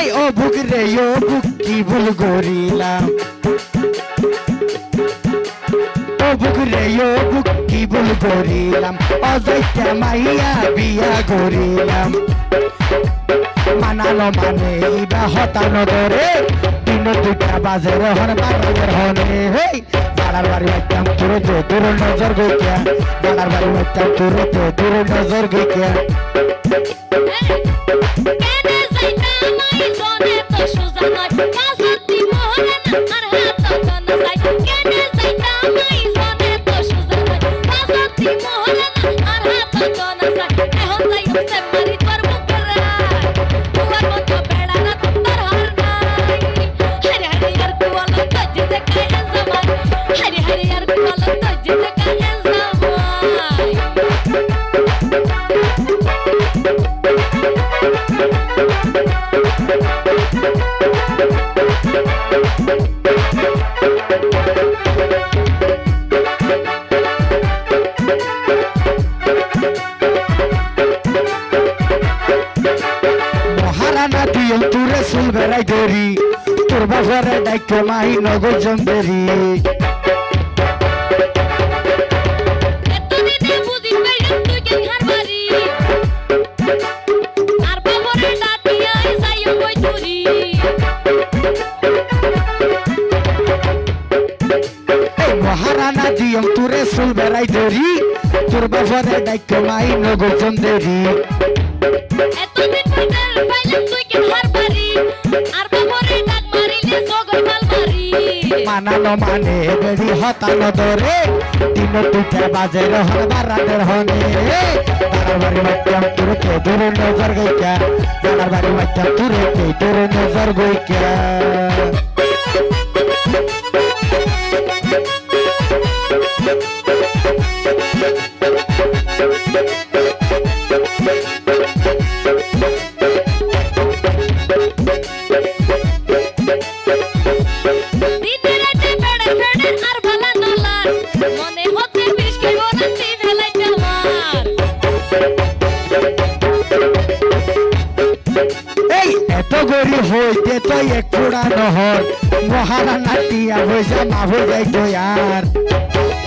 এই ও বুক রে, ও বুক কি ভুল করিলাম? ও বুক রে, ও বুক কি ভুল করিলাম? অজৈতা মাইয়া বিয়া করিলাম। মানালো মানে ইবা হতানো ধরে দিন দুটা বাজে রহন বারোদের হনে হেই। বাড়ার বাড়ি একদম তুরতে দূর নজর গইয়া বাড়ার বাড়ি একদম তুরতে দূর নজর গইয়া মহারানা দিও তুরে সুল বেড়াই ধরি। তোর বাজারে দায়িত্ব মাহি নগর জন্দেরি দিও তুরে সুল বেড়াই ধরি। তোর বাজারে দায়িত্ব মাহি নগর জন্দেরি এতদিন পর পাইলাম তুই কেন হার বাড়ি? আর বাবরে ডাক মারিলে জগর মাল মারি। মানানো মানে বেড়ি হতানো ধরে দিন দুটা বাজে রহন বারাদের হনে। দাঁড়ার বাড়ি মাইতাম তুরতে দূর নজর গইকা। দাঁড়ার বাড়ি মাইতাম তুরতে দূর নজর গইকা। গরি হইতে তো এক পুরা নহর মহারানা টিয়া হইছে মা হয়ে যাই তো আর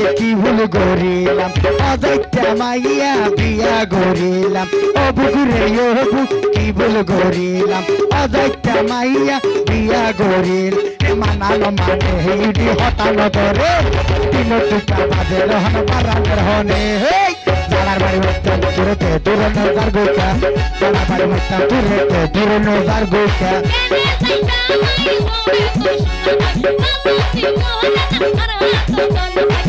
বুকে কি ভুল গরিলাম অজৈতা মাইয়া বিয়া গরিলাম ও বুক রে ও কি ভুল গরিলাম অজৈতা মাইয়া বিয়া গরিল এ মানানো মানে হেইডি হতানো ধরে দিন দুটা বাজে রহন বারানের হনে। জালার বাড়ি মারতাম দূরতে দূর নজার গোকা জালার বাড়ি মারতাম দূরতে দূর নজার গোকা কেনে যাইতা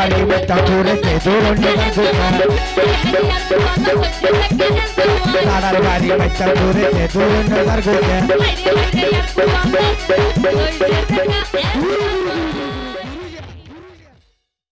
জালার বাড়ি মারতাম দূরতে দূর নজার গোকা দাদার বাড়ি বাচ্চা দূরে দূর নজার গোকা Haydi